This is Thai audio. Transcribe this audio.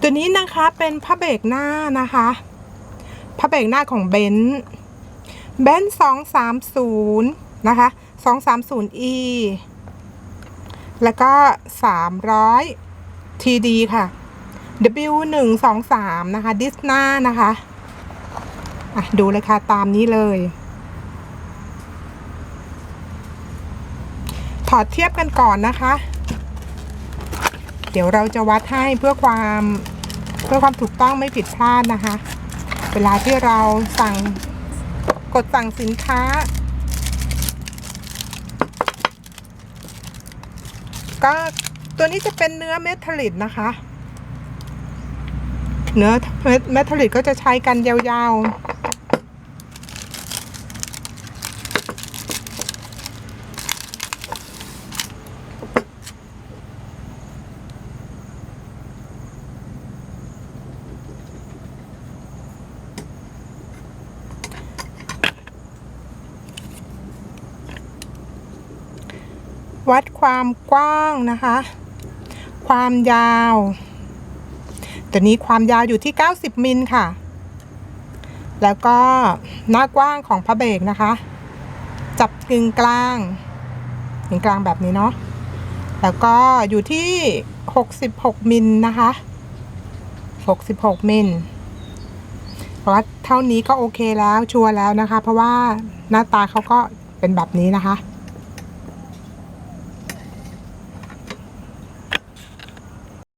ตัวนี้นะคะเป็นผ้าเบรกหน้านะคะผ้าเบรกหน้าของเบนซ์เบนซ์สองสามศูนย์นะคะสองสามศูนย์ e แล้วก็สามร้อย TD ค่ะ W หนึ่งสองสามนะคะดิสหน้านะคะอะดูเลยค่ะ ตามนี้เลย ถอดเทียบกันก่อนนะคะ เดี๋ยวเราจะวัดให้เพื่อความเพื่อความถูกต้องไม่ผิดพลาดนะคะ เวลาที่เราสั่งกดสั่งสินค้า ก็ตัวนี้จะเป็นเนื้อเมทัลลิกนะคะ เนื้อเมทัลลิกก็จะใช้กันยาวๆ วัดความกว้างนะคะ ความยาวตัวนี้ความยาวอยู่ที่ 90 มิลค่ะ แล้วก็หน้ากว้างของพระเบรกนะคะ จับกึ่งกลางกึ่งกลางแบบนี้เนาะ แล้วก็อยู่ที่ 66 มิลนะคะ 66 มิลเพราะว่าเท่านี้ก็โอเคแล้วชัวร์แล้วนะคะ เพราะว่าหน้าตาเขาก็เป็นแบบนี้นะคะ